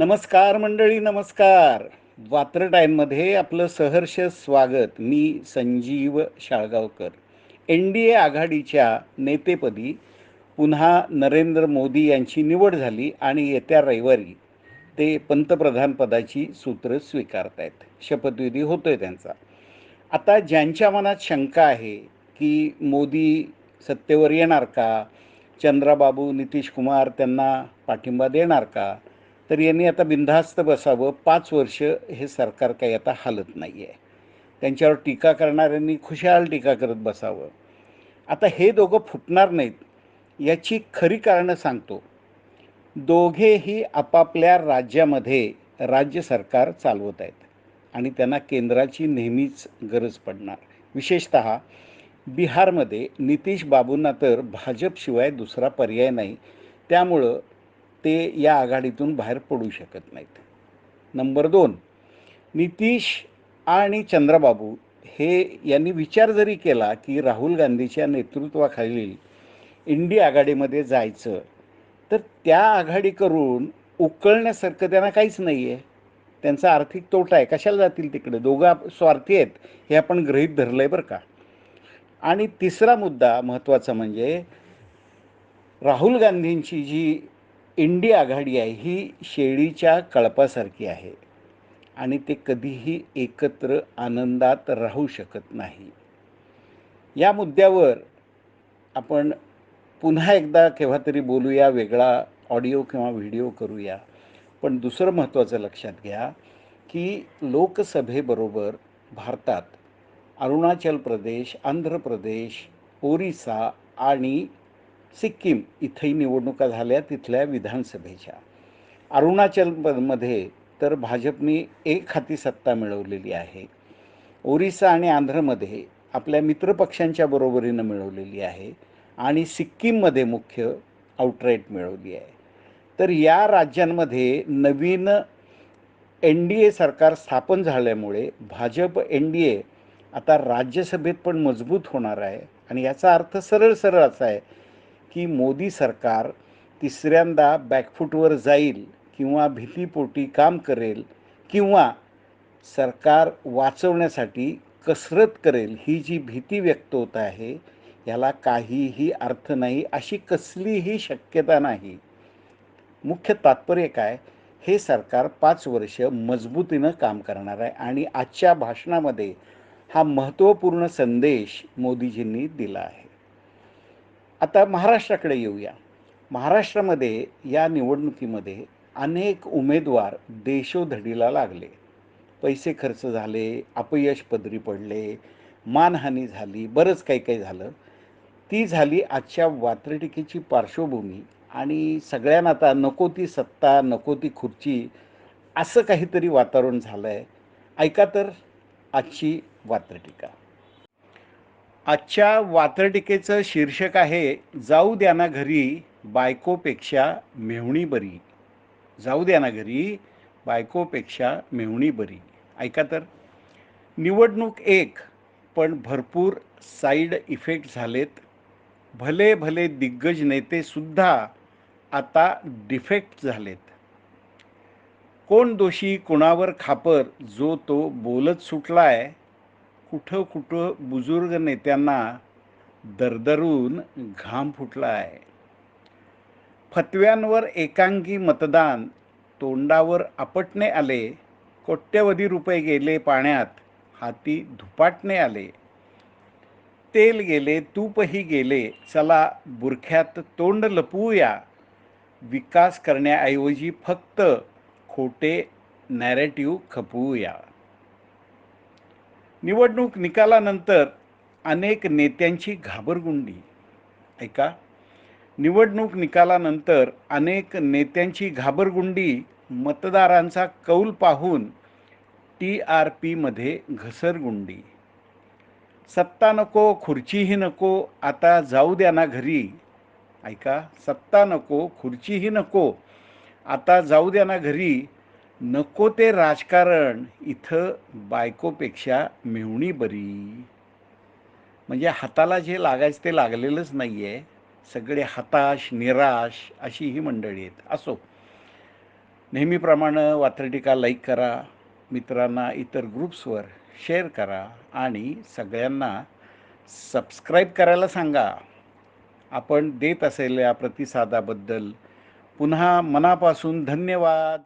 नमस्कार मंडळी नमस्कार. वात्र टाईममध्ये आपलं सहर्ष स्वागत. मी Sanjeev Shalgaonkar. N D A आघाडीच्या नेतेपदी पुन्हा नरेंद्र मोदी यांची निवड झाली आणि येत्या रविवारी ते पंतप्रधानपदाची सूत्र स्वीकारत आहेत शपथविधी होतोय त्यांचा. आता ज्यांच्या मनात शंका आहे की मोदी सत्तेवर येणार का? चंद्राबाबू नितीश कुमार त्यांना पाठिंबा देणार का? तर यांनी आता बिनधास्त बसावं. पाच वर्ष हे सरकार काही आता हालत नाही आहे त्यांच्यावर टीका करणाऱ्यांनी खुशाल टीका करत बसावं. आता हे दोघं फुटणार नाहीत याची खरी कारणं सांगतो. दोघेही आपापल्या राज्यामध्ये राज्य सरकार चालवत आहेत आणि त्यांना केंद्राची नेहमीच गरज पडणार. विशेषत बिहारमध्ये नितीश बाबूंना तर भाजपशिवाय दुसरा पर्याय नाही. त्यामुळं ते या आघाडीतून बाहेर पडू शकत नाहीत. नंबर दोन नितीश आणि चंद्रबाबू हे यांनी विचार जरी केला की राहुल गांधीच्या नेतृत्वाखालील इंडिया आघाडीमध्ये जायचं तर त्या आघाडी करून उकळण्यासारखं त्यांना काहीच नाही आहे त्यांचा आर्थिक तोटा आहे. कशाला जातील तिकडे? दोघं स्वार्थी आहेत हे आपण गृहीत धरलं आहे बरं का. आणि तिसरा मुद्दा महत्त्वाचा म्हणजे राहुल गांधींची जी इंडी आघाडी आहे ही शेळीच्या कळपासारखी आहे. आणि ते कधीही एकत्र आनंदात राहू शकत नाही. या मुद्द्यावर आपण पुन्हा एकदा केव्हा तरी बोलूया वेगळा ऑडिओ किंवा व्हिडिओ करूया. पण दुसरं महत्त्वाचं लक्षात घ्या की लोकसभेबरोबर भारतात अरुणाचल प्रदेश आंध्र प्रदेश ओरिसा आणि सिक्कीम इथंही निवडणुका झाल्या तिथल्या विधानसभेच्या. अरुणाचलमध्ये तर भाजपने एक हाती सत्ता मिळवलेली आहे. ओरिसा आणि आंध्रमध्ये आपल्या मित्रपक्षांच्या बरोबरीनं मिळवलेली आहे आणि सिक्कीममध्ये मुख्य आउटराईट मिळवली आहे. तर या राज्यांमध्ये नवीन एन डी ए सरकार स्थापन झाल्यामुळे भाजप एन डी ए आता राज्यसभेत पण मजबूत होणार आहे आणि याचा अर्थ सरळ सरळ असा आहे की मोदी सरकार तिसऱ्यांदा बॅकफूटवर जाईल किंवा भीतीपोटी काम करेल किंवा सरकार वाचवण्यासाठी कसरत करेल ही जी भीती व्यक्त होत आहे याला काहीही अर्थ नाही अशी कसलीही शक्यता नाही. मुख्य तात्पर्य काय? हे सरकार पाच वर्ष मजबूतीनं काम करणार आहे आणि आजच्या भाषणामध्ये हा महत्त्वपूर्ण संदेश मोदीजींनी दिला आहे. आता महाराष्ट्राकडे येऊया. महाराष्ट्रामध्ये या निवडणुकीमध्ये अनेक उमेदवार देशोधडीला लागले. पैसे खर्च झाले अपयश पदरी पडले मानहानी झाली बरंच काही काही झालं. ती झाली आजच्या वात्रटिकेची पार्श्वभूमी आणि सगळ्यांना आता नको ती सत्ता नको ती खुर्ची असं काहीतरी वातावरण झालं आहे ऐका तर आजची वात्रटिका. आजच्या वात्रटिकेचं शीर्षक आहे जाऊ द्या ना घरी बायकोपेक्षा मेहुणी बरी. जाऊ द्या ना घरी बायकोपेक्षा मेहुणी बरी. ऐका तर. निवडणूक एक पण भरपूर साईड इफेक्ट झालेत. भले भले दिग्गज नेतेसुद्धा आता डिफेक्ट झालेत. कोण दोषी कोणावर खापर जो तो बोलत सुटलाय कुठं कुठं बुजुर्ग नेत्यांना दरदरून घाम फुटला आहे फतव्यांवर एकांगी मतदान तोंडावर आपटणे आले कोट्यवधी रुपये गेले पाण्यात हाती धुपाटणे आले. तेल गेले तूपही गेले चला बुरख्यात तोंड लपवूया. विकास करण्याऐवजी फक्त खोटे नॅरेटिव्ह खपवूया. निवडणूक निकालानंतर अनेक नेत्यांची घाबरगुंडी. ऐका निवडणूक निकालानंतर अनेक नेत्यांची घाबरगुंडी मतदारांचा कौल पाहून टी आर पीमध्ये घसरगुंडी. सत्ता नको खुर्चीही नको आता जाऊ द्या ना घरी. ऐका सत्ता नको खुर्चीही नको आता जाऊ द्या ना घरी. नको ते राजकारण. इथं बायकोपेक्षा मिळवणी बरी. म्हणजे हाताला जे लागायचं ते लागलेलंच नाही आहे सगळे हताश निराश अशी ही मंडळी आहेत. असो. नेहमीप्रमाणे वात्रटिका लाईक करा. मित्रांना इतर ग्रुप्सवर शेअर करा. आणि सगळ्यांना सबस्क्राईब करायला सांगा. आपण देत असलेल्या प्रतिसादाबद्दल पुन्हा मनापासून धन्यवाद.